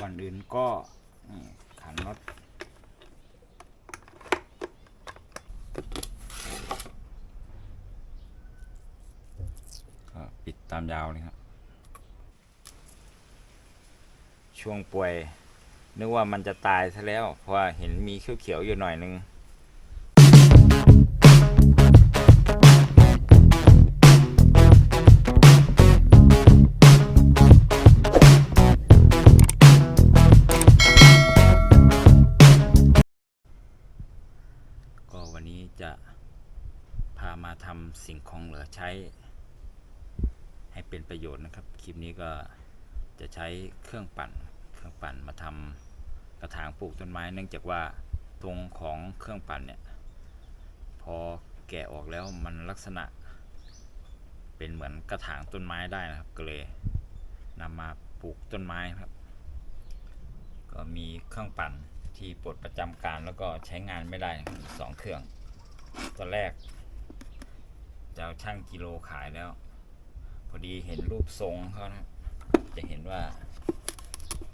ก่อนอื่นก็ขันน็อตก็ปิดตามยาวเลยครับ ช่วงป่วย นึกว่ามันจะตายซะแล้ว เพราะเห็นมีเขียวๆอยู่หน่อยนึงำสิ่งของเหลือใช้ ให้เป็นประโยชน์นะครับ คลิปนี้ก็จะใช้เครื่องปั่น เครื่องปั่นมาทำกระถางปลูกต้นไม้ เนื่องจากว่าตรงของเครื่องปั่นเนี่ย พอแกะออกแล้วมันลักษณะ เป็นเหมือนกระถางต้นไม้ได้นะครับ ก็เลยนำมาปลูกต้นไม้ครับ ก็มีเครื่องปั่นที่ปลดประจำการแล้วก็ใช้งานไม่ได้สองเครื่องตอนแรก จะเอาช่างกิโลขายแล้ว พอดีเห็นรูปทรงเขานะ จะเห็นว่า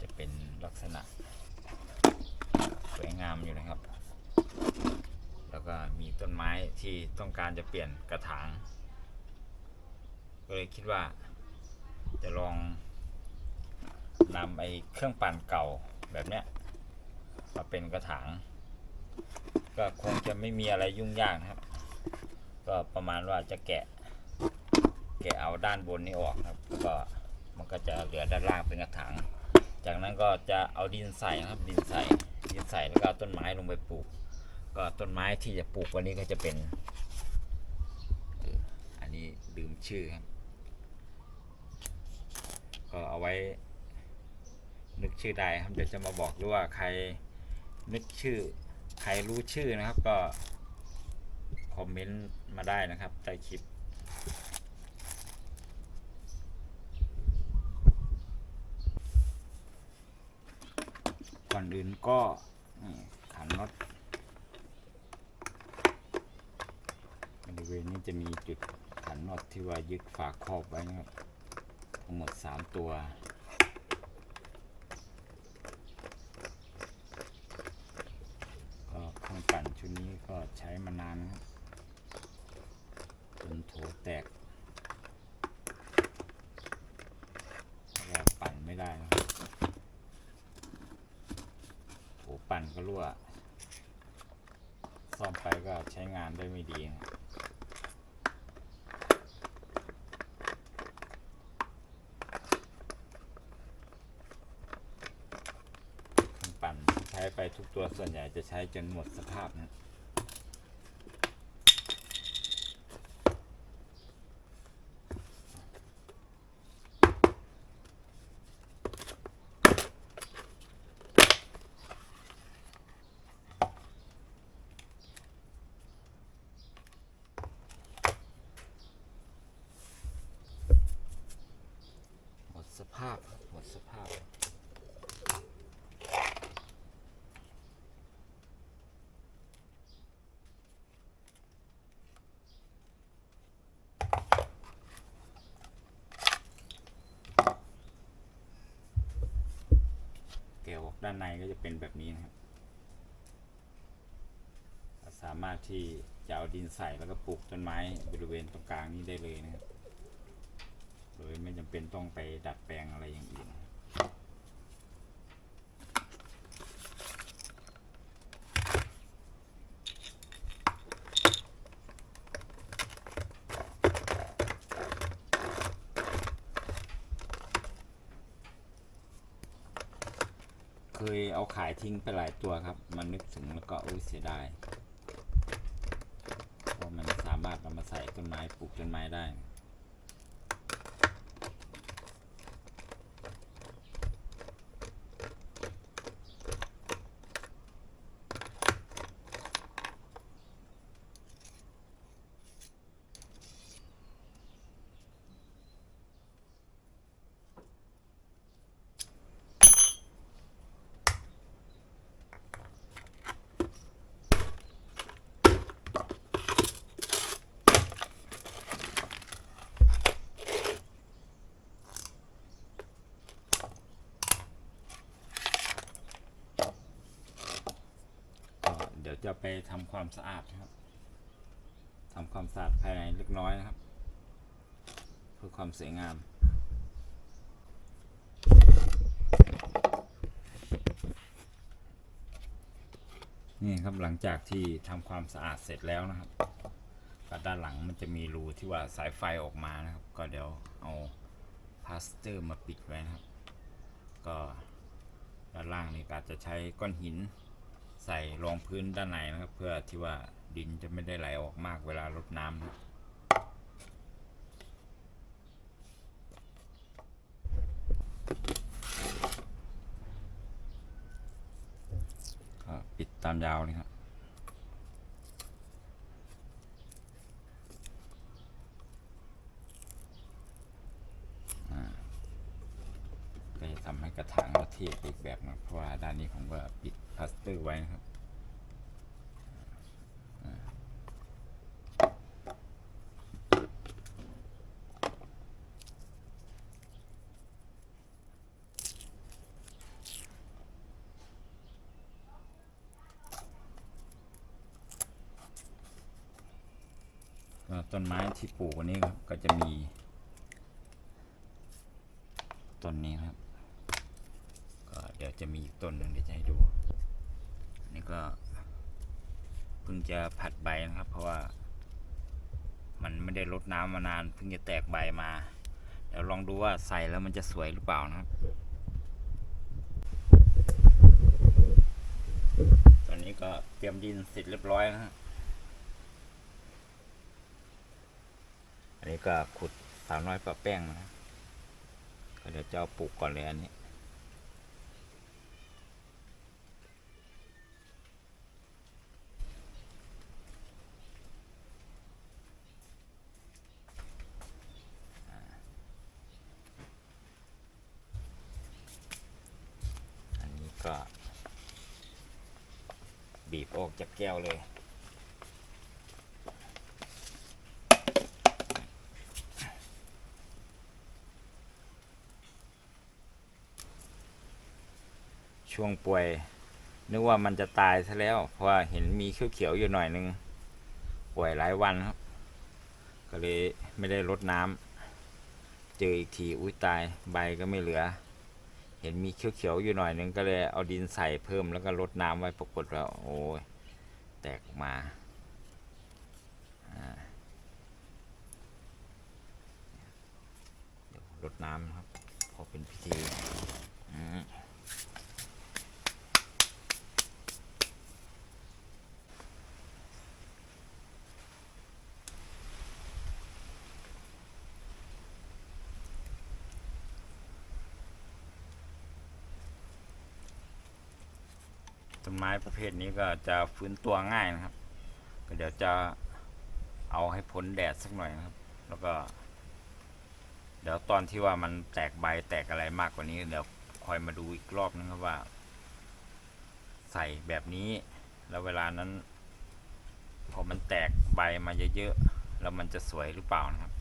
จะเป็นลักษณะ สวยงามอยู่นะครับ แล้วก็มีต้นไม้ที่ต้องการจะเปลี่ยนกระถาง ก็เลยคิดว่าจะลองนำไอ้เครื่องปั่นเก่าแบบเนี้ยมาเป็นกระถาง ก็คงจะไม่มีอะไรยุ่งยากนะครับ ก็ประมาณว่าจะแกะ แกะเอาด้านบนนี้ออกนะครับ ก็มันก็จะเหลือด้านล่างเป็นกระถางจากนั้นก็จะเอาดินใส่นะครับดินใส่ดินใส่แล้วก็เอาต้นไม้ลงไปปลูก ก็ต้นไม้ที่จะปลูกวันนี้ก็จะเป็นอันนี้ลืมชื่อครับ ก็เอาไว้ นึกชื่อได้ครับเดี๋ยวจะมาบอกด้วยว่าใครนึกชื่อ ใครรู้ชื่อนะครับก็ คอมเมนต์มาได้นะครับใต้คลิปก่อนอื่นก็ขันน็อตบริเวณนี้จะมีจุดขันน็อตที่ว่ายึดฝาครอบไว้นะครับทั้งหมด 3 ตัวก็เครื่องปั่นชุดนี้ก็ใช้มานานครับ แตกแล้วก็ปั่นไม่ได้นะครับโถปั่นก็รั่ว ซ่อมไปก็ใช้งานได้ไม่ดีนะปั่นใช้ไปทุกตัวส่วนใหญ่จะใช้จนหมดสภาพนะ หมดสภาพครับหมดสภาพ แกะออก ด้านในก็จะเป็นแบบนี้นะครับ สามารถที่จะเอาดินใส่แล้วก็ปลูกต้นไม้บริเวณตรงกลางนี้ได้เลยนะครับ โดยไม่จำเป็นต้องไปดัดแปลงอะไรอย่างอื่น เคยเอาขายทิ้งไปหลายตัวครับ มันนึกถึงแล้วก็อุ้ยเสียดายเพราะมันสามารถนำมาใส่ต้นไม้ปลูกต้นไม้ได้ ก ยว จะไปทำความสะอาดนะครับทำความสะอาดภายในเล็กน้อยนะครับ เพื่อความสวยงามนี่ครับหลังจากที่ทำความสะอาดเสร็จแล้วนะครับกด้านหลังมันจะมีรูที่ว่าสายไฟออกมานะครับ ก็เดี๋ยวเอาพลาสเตอร์มาปิดไว้นะครับ ก็ด้านล่างนี่อาจจะใช้ก้อนหิน ใส่รองพื้นด้านในนะครับ เพื่อที่ว่าดินจะไม่ได้ไหลออกมากเวลารดน้ำนะครับก็ปิดตามยาวเลยครับก็จะทำให้กระถางเราเทียบอีกแบบนะเพราะว่าด้านนี้ผมก็ปิด พลาสเตอร์ไว้นะครับต้นไม้ที่ปลูกวันนี้ครับก็จะมีต้นนี้ครับ ก็เดี๋ยวจะมีอีกต้นหนึ่งเดี๋ยวจะให้ดู ก็เพิ่งจะผัดใบนะครับ เพราะว่า มันไม่ได้รดน้ำมานาน เพิ่งจะแตกใบมา เดี๋ยวลองดูว่าใส่แล้วมันจะสวยหรือเปล่านะครับ ตอนนี้ก็เตรียมดินเสร็จเรียบร้อยนะฮะอันนี้ก็ขุดสาวน้อยปะแป้งนะก็เดี๋ยวจะเอาปลูกก่อนเลยอันนี้ อันนี้ก็ บีบออก จากแก้วเลย ช่วงป่วย นึกว่ามันจะตายซะแล้ว เพราะาเห็นมีเขียวๆอยู่หน่อยนึง ป่วยหลายวันครับ ก็เลยไม่ได้รดน้ำเจออีกทีอุ้ยตายใบก็ไม่เหลือเห็นมีเขียวๆอยู่หน่อยนึงก็เลยเอาดินใส่เพิ่มแล้วก็รดน้ำไว้ปรากฏว่าโอ้ย ตกออกมาเดี๋ยวรดน้ำครับ พอเป็นพิธี ต้นไม้ประเภทนี้ก็จะฟื้นตัวง่ายนะครับ ก็เดี๋ยวจะเอาให้พ้นแดดสักหน่อยนะครับ แล้วก็ เดี๋ยวตอนที่ว่ามันแตกใบแตกอะไรมากกว่านี้เดี๋ยวคอยมาดูอีกรอบนึงครับว่า ใส่แบบนี้แล้วเวลานั้น พอมันแตกใบมาเยอะๆแล้วมันจะสวยหรือเปล่านะครับ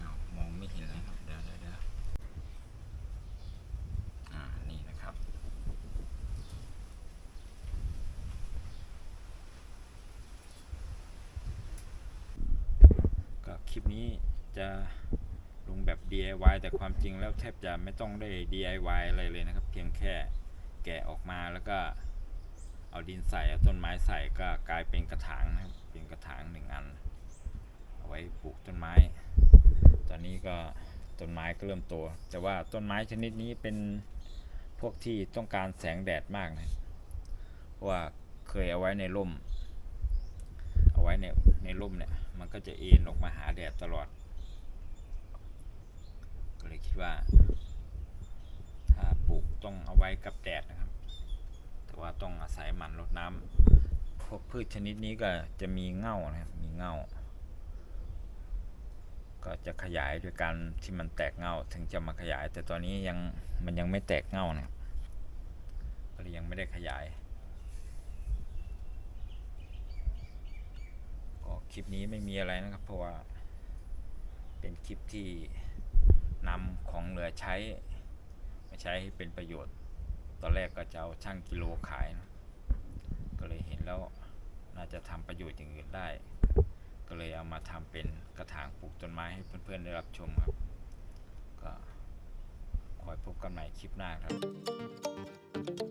อ้าวมองไม่เห็นเลยครับ เดี๋ยวเดี๋ยวเดี๋ยวอ่า นี่นะครับ ก็ คลิปนี้จะลงแบบ DIY แต่ความจริงแล้วแทบจะไม่ต้องได้ DIY อะไรเลยนะครับ เพียงแค่แกะออกมาแล้วก็เอาดินใส่เอาต้นไม้ใส่ก็กลายเป็นกระถางนะครับเป็นกระถางหนึ่งอัน เอาไว้ปลูกต้นไม้ ตอนนี้ก็ต้นไม้ก็เริ่มโตแต่ว่าต้นไม้ชนิดนี้เป็นพวกที่ต้องการแสงแดดมากนะเพราะว่าเคยเอาไว้ในร่ม เอาไว้ในในร่มเนี่ย มันก็จะเอ็นออกมาหาแดดตลอด ก็เลยคิดว่า ถ้าปลูกต้องเอาไว้กับแดดนะครับ แต่ว่าต้องอาศัยหมันรดน้ำพวกพืชชนิดนี้ก็จะมีเง่านะครับ มีเง่า ก็จะขยายโดยการที่มันแตกเง่าถึงจะมาขยาย แต่ตอนนี้ยังมันยังไม่แตกเง่านะครับก็เลยยังไม่ได้ขยาย ก็คลิปนี้ไม่มีอะไรนะครับ เพราะว่าเป็นคลิปที่นำของเหลือใช้มาใช้ให้เป็นประโยชน์ ตอนแรกก็จะเอาช่างกิโลขายนะก็เลยเห็นแล้วน่าจะทำประโยชน์อย่างอื่นได้ ก็เลยเอามาทำเป็นกระถางปลูกต้นไม้ให้เพื่อนๆได้รับชมครับ ก็คอยพบกันใหม่คลิปหน้าครับ